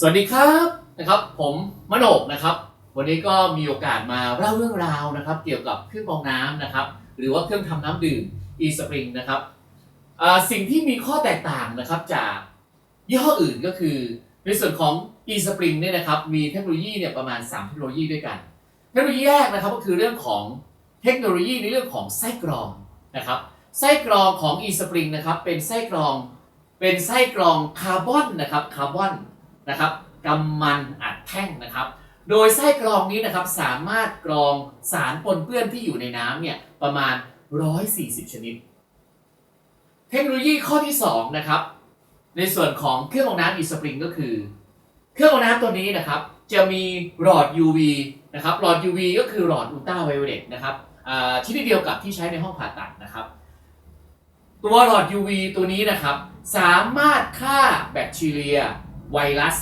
สวัสดีครับนะครับ ผมมโนกนะครับ วันนี้ก็มีโอกาสมาเล่าเรื่องราวนะครับ เกี่ยวกับเครื่องกรองน้ำนะครับ หรือว่าเครื่องทำน้ำดื่ม e-spring นะครับสิ่งที่มีข้อแตกต่างนะครับจากยี่ห้ออื่นก็คือ ในส่วนของ e-spring เนี่ยนะครับมีเทคโนโลยีเนี่ยประมาณ 3 เทคโนโลยีด้วยกัน เทคโนโลยีแรกนะครับก็คือเรื่องของเทคโนโลยีในเรื่องของไส้กรองนะครับไส้กรองของ e-spring นะครับเป็นไส้กรองเป็นไส้กรองคาร์บอนนะครับคาร์บอน นะครับกำมันอัดแท่งนะครับ โดยไส้กรองนี้นะครับสามารถกรองสารปนเปื้อนที่อยู่ในน้ำเนี่ยประมาณ 140 ชนิด เทคโนโลยีข้อที่ 2 นะครับ ในส่วนของเครื่องกรองน้ำ e-spring ก็คือ เครื่องกรองน้ำตัวนี้นะครับ จะมีหลอด UV นะครับหลอด UV ก็คือหลอดอุลตราไวโอเลตนะครับอ่าชนิดเดียวกับที่ใช้ในห้องผ่าตัดนะครับ ตัวหลอด UV ตัวนี้นะครับ สามารถฆ่าแบคทีเรีย ไวรัส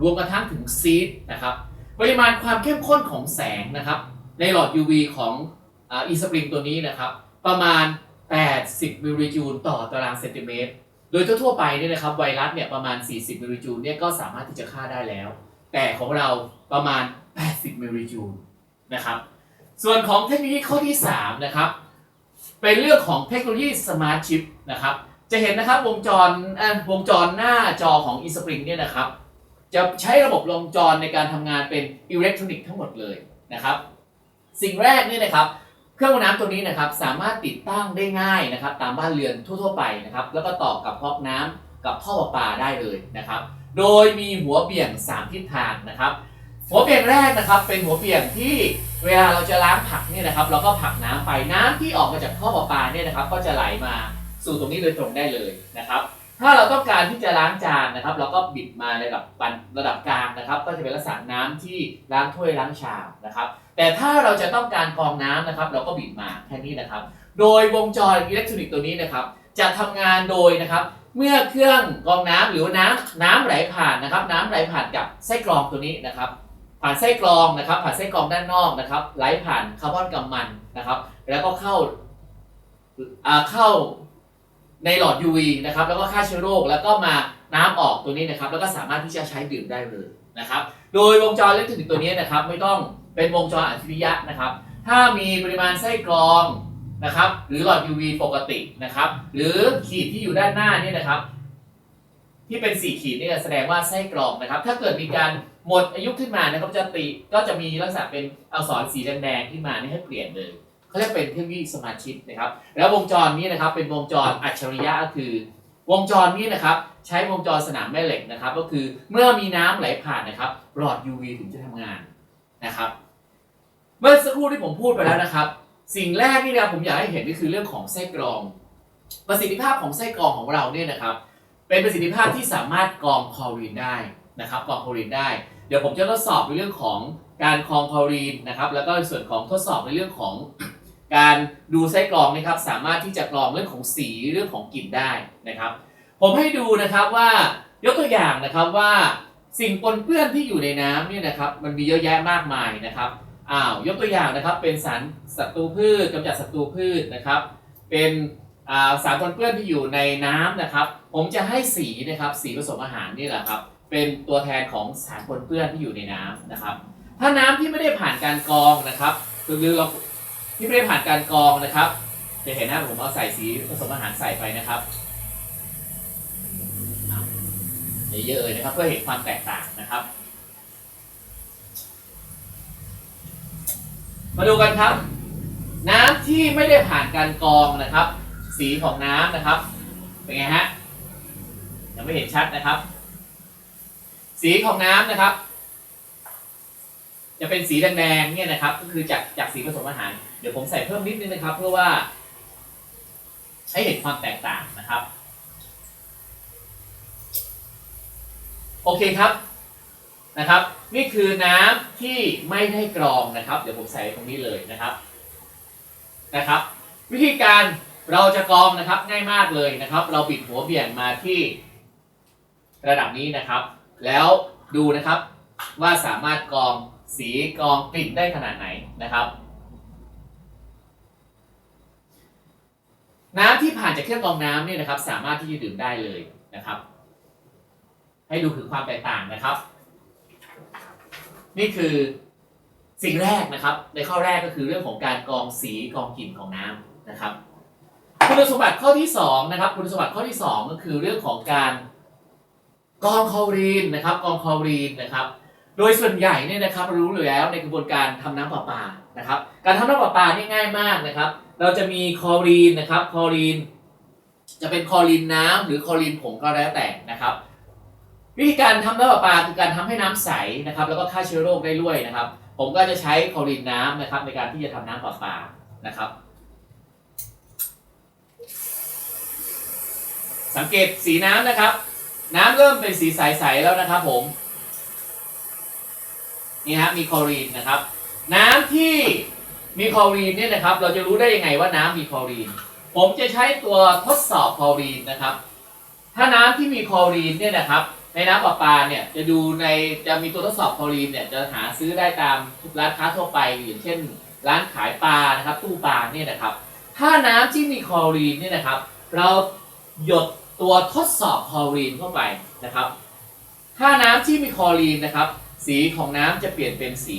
รวมกระทั่งถึงซีดนะครับปริมาณความเข้มข้นของแสงนะครับ ในหลอด UV ของอีสปริงตัวนี้นะครับ ประมาณ 80 มิลลิจูลต่อตารางเซนติเมตร โดยทั่วไปเนี่ยนะครับไวรัสเนี่ยประมาณ 40 มิลลิจูลเนี่ยก็สามารถที่จะฆ่าได้แล้ว แต่ของเราประมาณ 80 มิลลิจูลนะครับ ส่วนของเทคโนโลยีข้อที่ 3 นะครับ เป็นเรื่องของเทคโนโลยีสมาร์ทชิปนะครับ จะเห็นนะครับวงจรวงจรหน้าจอของ eSpring เนี่ยนะครับ จะใช้ระบบวงจรในการทำงานเป็นอิเล็กทรอนิกส์ทั้งหมดเลยนะครับ สิ่งแรกนี่นะครับ เครื่องกรอน้ำตัวนี้นะครับสามารถติดตั้งได้ง่ายนะครับ ตามบ้านเรือนทั่วๆไปนะครับ แล้วก็ต่อกับก๊อกน้ำกับท่อประปาได้เลยนะครับ โดยมีหัวเบี่ยง 3 ทิศทางนะครับ หัวเบี่ยงแรกนะครับ เป็นหัวเบี่ยงที่เวลาเราจะล้างผักเนี่ยนะครับ เราก็ผักน้ำไปน้ำที่ออกมาจากท่อประปาเนี่ยนะครับ ก็จะไหลมา สู่ตรงนี้โดยตรงได้เลยนะครับ ถ้าเราต้องการที่จะล้างจานนะครับ เราก็บิดมาในระดับปานระดับกลางนะครับ ก็จะเป็นลักษณะน้ำที่ล้างถ้วยล้างชามนะครับ แต่ถ้าเราจะต้องการกรองน้ำนะครับ เราก็บิดมาแค่นี้นะครับ โดยวงจรอิเล็กทรอนิกส์ตัวนี้นะครับ จะทำงานโดยนะครับเมื่อเครื่องกรองน้ำหรือว่าน้ำน้ำไหลผ่านนะครับ น้ำไหลผ่านกับไส้กรองตัวนี้นะครับ ผ่านไส้กรองนะครับ ผ่านไส้กรองด้านนอกนะครับ ไหลผ่านคาร์บอนกำมันนะครับ แล้วก็เข้าอ่าเข้า ในหลอด UV นะครับ แล้วก็ฆ่าเชื้อโรค แล้วก็มาน้ำออกตัวนี้นะครับ แล้วก็สามารถที่จะใช้ดื่มได้เลยนะครับ โดยวงจรเล็กทรอนิกส์ตัวนี้นะครับ ไม่ต้องเป็นวงจรอัจฉริยะนะครับ ถ้ามีปริมาณไส้กรองนะครับ หรือหลอด UV ปกตินะครับ หรือขีดที่อยู่ด้านหน้านี่นะครับ ที่เป็นสีขีดนี่แสดงว่าไส้กรองนะครับ ถ้าเกิดมีการหมดอายุขึ้นมานะครับจะติก็จะมีลักษณะเป็นอักษรสีแดงๆขึ้นมานี่ให้เปลี่ยนเลย เขาเรียกเป็นเทคโนโลยีสมาร์ทชิปนะครับ แล้ววงจรนี้นะครับเป็นวงจรอัจฉริยะก็คือ วงจรนี้นะครับใช้วงจรสนามแม่เหล็กนะครับ ก็คือเมื่อมีน้ำไหลผ่านนะครับหลอด UV ถึงจะทำงานนะครับ เมื่อสักครู่ที่ผมพูดไปแล้วนะครับ สิ่งแรกที่นะผมอยากให้เห็นก็คือเรื่องของไส้กรอง ประสิทธิภาพของไส้กรองของเราเนี่ยนะครับ เป็นประสิทธิภาพที่สามารถกรองคลอรีนได้นะครับกรองคลอรีนได้เดี๋ยวผมจะทดสอบในเรื่องของการกรองคลอรีนนะครับ แล้วก็ในส่วนของทดสอบในเรื่องของ การดูไส้กรองนะครับสามารถที่จะกรองเรื่องของสีเรื่องของกลิ่นได้นะครับ ผมให้ดูนะครับว่ายกตัวอย่างนะครับว่าสิ่งปนเปื้อนที่อยู่ในน้ำเนี่ยนะครับมันมีเยอะแยะมากมายนะครับอ้าวยกตัวอย่างนะครับเป็นสารศัตรูพืชกำจัดศัตรูพืชนะครับ เป็นสารปนเปื้อนที่อยู่ในน้ำนะครับ ผมจะให้สีนะครับสีผสมอาหารนี่แหละครับเป็นตัวแทนของสารปนเปื้อนที่อยู่ในน้ำนะครับ ถ้าน้ำที่ไม่ได้ผ่านการกรองนะครับหรือเรา ที่ไม่ได้ผ่านการกรองนะครับจะเห็นนะผมเอาใส่สีผสมอาหารใส่ไปนะครับเยอะๆเลยนะครับเพื่อเห็นความแตกต่างนะครับ มาดูกันครับ น้ำที่ไม่ได้ผ่านการกรองนะครับ สีของน้ำนะครับ เป็นไงฮะยังไม่เห็นชัดนะครับ สีของน้ำนะครับ จะเป็นสีแดงๆเนี่ยนะครับ ก็คือจากจากสีผสมอาหาร เดี๋ยวผมใส่เพิ่มนิดนึงนะครับ เพื่อว่าให้เห็นความแตกต่างนะครับ โอเคครับนะครับ นี่คือน้ำที่ไม่ได้กรองนะครับ เดี๋ยวผมใส่ตรงนี้เลยนะครับนะครับ วิธีการเราจะกรองนะครับง่ายมากเลยนะครับ เราบิดหัวเบี่ยงมาที่ระดับนี้นะครับ แล้วดูนะครับว่าสามารถกรอง สีกรองกลิ่นได้ขนาดไหนนะครับ น้ำที่ผ่านจากเครื่องกรองน้ำเนี่ยนะครับ สามารถที่จะดื่มได้เลยนะครับ ให้ดูถึงความแตกต่างนะครับ นี่คือสิ่งแรกนะครับ ในข้อแรกก็คือเรื่องของการกรองสีกรองกลิ่นของน้ำนะครับ คุณสมบัติข้อที่สองนะครับ คุณสมบัติข้อที่สองก็คือเรื่องของการกรองคลอรีนนะครับกรองคลอรีนนะครับ โดยส่วนใหญ่เนี่ยนะครับรู้อยู่แล้วในกระบวนการทำน้ำประปานะครับ การทำน้ำประปานี่ง่ายมากนะครับ เราจะมีคลอรีนนะครับคลอรีน จะเป็นคลอรีนน้ำหรือคลอรีนผงก็แล้วแต่นะครับ วิธีการทำน้ำประปาคือการทำให้น้ำใสนะครับ แล้วก็ฆ่าเชื้อโรคได้ด้วยนะครับ ผมก็จะใช้คลอรีนน้ำนะครับ ในการที่จะทำน้ำประปานะครับ สังเกตสีน้ำนะครับ น้ำเริ่มเป็นสีใสๆแล้วนะครับผม นี่ฮะมีคลอรีนนะครับ น้ำที่มีคลอรีนเนี่ยนะครับ เราจะรู้ได้ยังไงว่าน้ำมีคลอรีน ผมจะใช้ตัวทดสอบคลอรีนนะครับ ถ้าน้ำที่มีคลอรีนเนี่ยนะครับ ในน้ำประปาเนี่ยจะดูในจะมีตัวทดสอบคลอรีนเนี่ยจะหาซื้อได้ตามร้านค้าทั่วไปอย่างเช่น ร้านขายปลานะครับตู้ปลาเนี่ยนะครับ ถ้าน้ำที่มีคลอรีนเนี่ยนะครับ เราหยดตัวทดสอบคลอรีนเข้าไปนะครับ ถ้าน้ำที่มีคลอรีนนะครับ สีของน้ำจะเปลี่ยนเป็นสี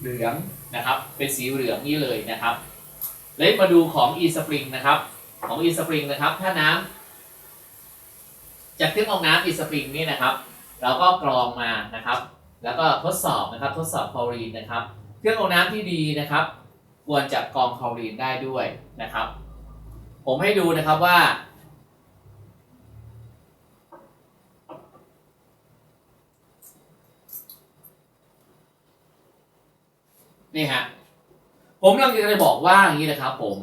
เหลืองนะครับ เป็นสีเหลืองนี่เลยนะครับแล้วมาดูของ e spring นะครับ ของ e spring นะครับ ถ้าน้ำจากเครื่องกรองน้ำ e spring นี่นะครับ เราก็กรองมานะครับ แล้วก็ทดสอบนะครับ ทดสอบคลอรีนนะครับ เครื่องกรองน้ำที่ดีนะครับ ควรจะกรองคลอรีนได้ด้วยนะครับ ผมให้ดูนะครับว่า นี่ฮะผมกำลังจะบอกว่าอย่างนี้นะครับ ผม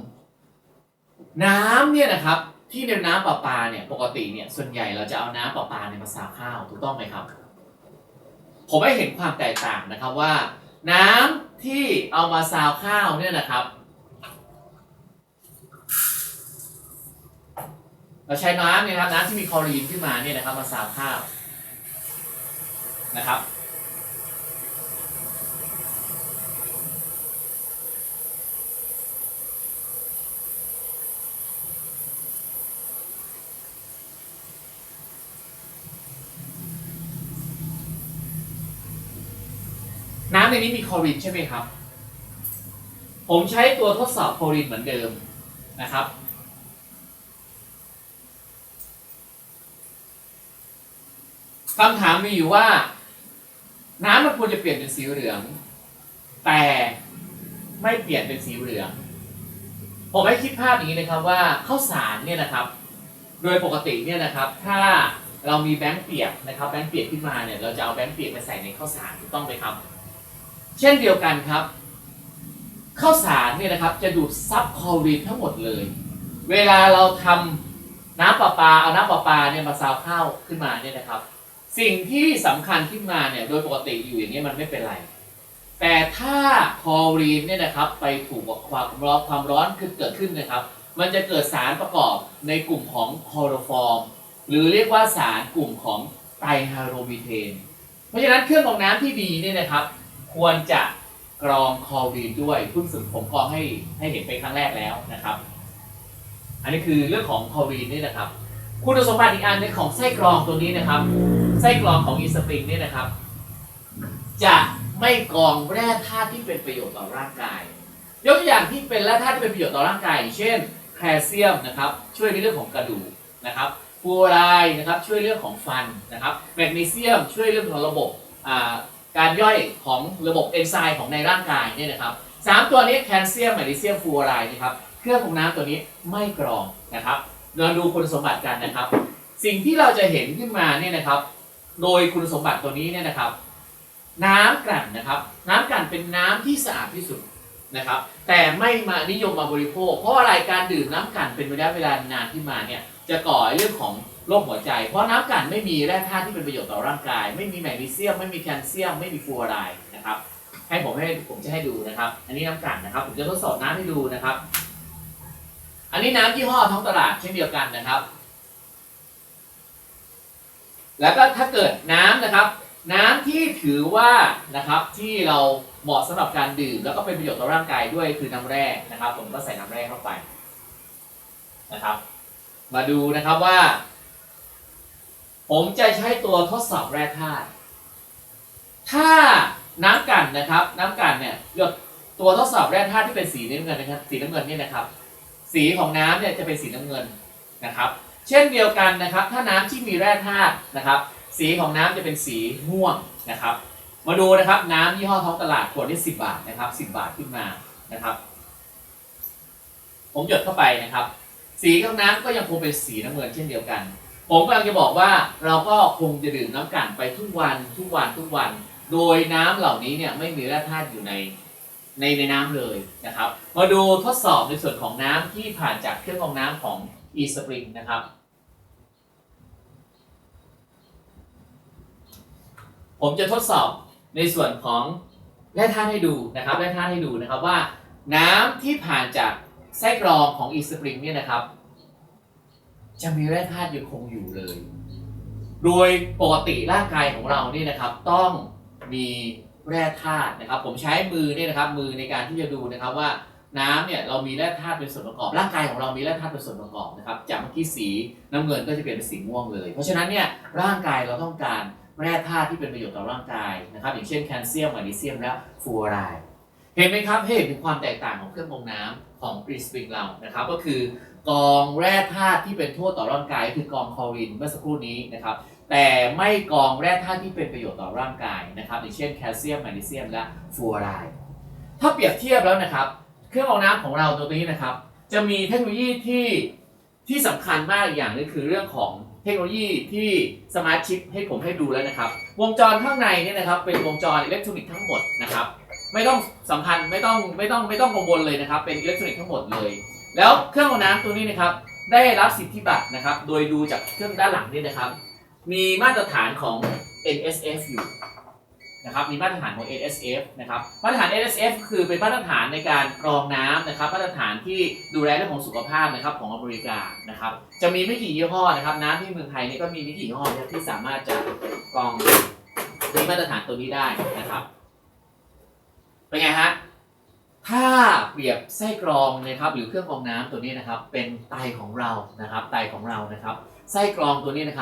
น้ำเนี่ยนะครับ ที่เป็นน้ำประปาเนี่ย ปกติเนี่ย ส่วนใหญ่เราจะเอาน้ำประปาเนี่ยมาสาวข้าวถูกต้องไหมครับ ผมให้เห็นความแตกต่างนะครับว่า น้ำที่เอามาซาวข้าวเนี่ยนะครับ เราใช้น้ำเนี่ยนะครับน้ำที่มีคลอรีนขึ้นมาเนี่ยนะครับ มาซาวข้าวนะครับ ในนี้มีคอรีนใช่ไหมครับ ผมใช้ตัวทดสอบคอรีนเหมือนเดิมนะครับ คำถามมีอยู่ว่า น้ำมันควรจะเปลี่ยนเป็นสีเหลือง แต่ไม่เปลี่ยนเป็นสีเหลือง ผมให้คิดภาพอย่างนี้นะครับว่าข้าวสารเนี่ยนะครับ โดยปกติเนี่ยนะครับ ถ้าเรามีแบงค์เปียกนะครับแบงค์เปียกขึ้นมาเนี่ยเราจะเอาแบงค์เปียกไปใส่ในข้าวสารถูกต้องไหมครับ เช่นเดียวกันครับข้าวสารเนี่ยนะครับจะดูดซับคลอรีนทั้งหมดเลย เวลาเราทำน้ำประปาเอาน้ำประปาเนี่ยมาซาวข้าวขึ้นมาเนี่ยนะครับ สิ่งที่สำคัญขึ้นมาเนี่ยโดยปกติอยู่อย่างนี้มันไม่เป็นไร แต่ถ้าคลอรีนเนี่ยนะครับไปถูกกับความร้อนความร้อนคือเกิดขึ้นนะครับ มันจะเกิดสารประกอบในกลุ่มของคลอโรฟอร์มหรือเรียกว่าสารกลุ่มของไตรไฮโรมีเทน เพราะฉะนั้นเครื่องกรองน้ำที่ดีเนี่ยนะครับ ควรจะกรองคอรีนด้วยเพิ่งสึกผมกรองให้ให้เห็นไปครั้งแรกแล้วนะครับ อันนี้คือเรื่องของคอรีนนี่นะครับ คุณสมบัติอีกอันนึงของไส้กรองตัวนี้นะครับ ไส้กรองของอีสปริงนี่นะครับ จะไม่กรองแร่ธาตุที่เป็นประโยชน์ต่อร่างกาย ยกตัวอย่างที่เป็นแร่ธาตุที่เป็นประโยชน์ต่อร่างกาย เช่นแคลเซียมนะครับ ช่วยในเรื่องของกระดูกนะครับฟลูออรด์นะครับช่วยเรื่องของฟันนะครับแมกนีเซียมช่วยเรื่องของระบบอ่า การย่อยของระบบเอนไซม์ของในร่างกายเนี่ยนะครับสามตัวนี้แคลเซียมแมกนีเซียมฟลูออไรด์นะครับเครื่องของน้ำตัวนี้ไม่กรองนะครับเราดูคุณสมบัติกันนะครับ สิ่งที่เราจะเห็นขึ้นมาเนี่ยนะครับ โดยคุณสมบัติตัวนี้เนี่ยนะครับ น้ำกลั่นนะครับ น้ำกลั่นเป็นน้ำที่สะอาดที่สุดนะครับ แต่ไม่มานิยมมาบริโภค เพราะอะไรการดื่มน้ำกลั่นเป็นระยะเวลานานขึ้นมาเนี่ย จะก่อเรื่องของโรคหัวใจ เพราะน้ำกันไม่มีแร่ธาตุที่เป็นประโยชน์ต่อร่างกาย ไม่มีแมกนีเซียม ไม่มีแคลเซียม ไม่มีฟลูออไรด์นะครับ ให้ผมให้ผมจะให้ดูนะครับ อันนี้น้ำกันนะครับ ผมจะทดสอบน้ำให้ดูนะครับ อันนี้น้ำยี่ห้อท้องตลาดเช่นเดียวกันนะครับ แล้วก็ถ้าเกิดน้ำนะครับ น้ำที่ถือว่านะครับที่เราเหมาะสำหรับการดื่ม แล้วก็เป็นประโยชน์ต่อร่างกายด้วยคือน้ำแร่นะครับ ผมก็ใส่น้ำแร่เข้าไปนะครับ มาดูนะครับว่า ผมจะใช้ตัวทดสอบแร่ธาตุถ้าน้ำกันนะครับ น้ำกันเนี่ยหยดตัวทดสอบแร่ธาตุที่เป็นสีน้ำเงินนะครับ สีน้ำเงินนี่นะครับ สีของน้ำเนี่ยจะเป็นสีน้ำเงินนะครับ เช่นเดียวกันนะครับ ถ้าน้ำที่มีแร่ธาตุนะครับ สีของน้ำจะเป็นสีม่วงนะครับ มาดูนะครับน้ำยี่ห้อท้องตลาดขวดที่10 บาทนะครับ 10 บาทขึ้นมานะครับ ผมหยดเข้าไปนะครับ สีของน้ำก็ยังคงเป็นสีน้ำเงินเช่นเดียวกัน ผมกำลังจะบอกว่าเราก็คงจะดื่มน้ำกันไปทุกวันทุกวันทุกวัน โดยน้ำเหล่านี้เนี่ยไม่มีแร่ธาตุอยู่ในในในน้ำเลยนะครับมาดูทดสอบในส่วนของน้ำที่ผ่านจากเครื่องกรองน้ำของ eSpring นะครับ ผมจะทดสอบในส่วนของแร่ธาตุให้ดูนะครับแร่ธาตุให้ดูนะครับว่า น้ำที่ผ่านจาก ไส้กรองของ eSpring เนี่ยนะครับ จะมีแร่ธาตุยังคงอยู่เลย โดยปกติร่างกายของเราเนี่ยนะครับ ต้องมีแร่ธาตุนะครับ ผมใช้มือเนี่ยนะครับมือในการที่จะดูนะครับว่าน้ำเนี่ยเรามีแร่ธาตุเป็นส่วนประกอบ ร่างกายของเรามีแร่ธาตุเป็นส่วนประกอบนะครับจากเมื่อกี้สีน้ำเงินก็จะเปลี่ยนเป็นสีม่วงเลย เพราะฉะนั้นเนี่ยร่างกายเราต้องการแร่ธาตุที่เป็นประโยชน์ต่อร่างกายนะครับอย่างเช่นแคลเซียมแมกนีเซียมและฟูออไรด์ เห็นไหมครับให้เห็นถึงความแตกต่างของเครื่องกรองน้ำของ b r i s p r i n g เรานะครับ ก็คือกองแร่ธาตุที่เป็นโทษต่อร่างกายคือกองคลอรินเมื่อสักครู่นี้นะครับ แต่ไม่กองแร่ธาตุที่เป็นประโยชน์ต่อร่างกายนะครับอย่างเช่นแคลเซียมแมกนีเซียมและฟลูออไรด์ถ้าเปรียบเทียบแล้วนะครับ เครื่องกรองน้ำของเราตัวนี้นะครับ จะมีเทคโนโลยีที่ที่สำคัญมากอย่างนึงคือเรื่องของเทคโนโลยีที่สมาร์ทชิปให้ผมให้ดูแล้วนะครับ วงจรข้างในเนี่ยนะครับเป็นวงจรอิเล็กทรอนิกส์ทั้งหมดนะครับ ไม่ต้องสัมพันธ์ไม่ต้องไม่ต้องไม่ต้องกังวลเลยนะครับ เป็นอิเล็กทรอนิกส์ทั้งหมดเลย แล้วเครื่องกรองน้ำตัวนี้นะครับ ได้รับสิทธิบัตรนะครับ โดยดูจากเครื่องด้านหลังนี่นะครับ มีมาตรฐานของ NSF อยู่นะครับมีมาตรฐานของ NSF นะครับมาตรฐาน NSF คือเป็นมาตรฐานในการกรองน้ำนะครับ มาตรฐานที่ดูแลเรื่องของสุขภาพนะครับของอเมริกานะครับ จะมีไม่กี่ยี่ห้อนะครับ น้ำที่เมืองไทยนี่ก็มีไม่กี่ยี่ห้อนะครับที่สามารถจะกรองมีมาตรฐานตัวนี้ได้นะครับ เป็นไงฮะถ้าเปรียบไส้กรองนะครับหรือเครื่องกรองน้ำตัวนี้นะครับเป็นไตของเรานะครับไตของเรานะครับไส้กรองตัวนี้นะครับ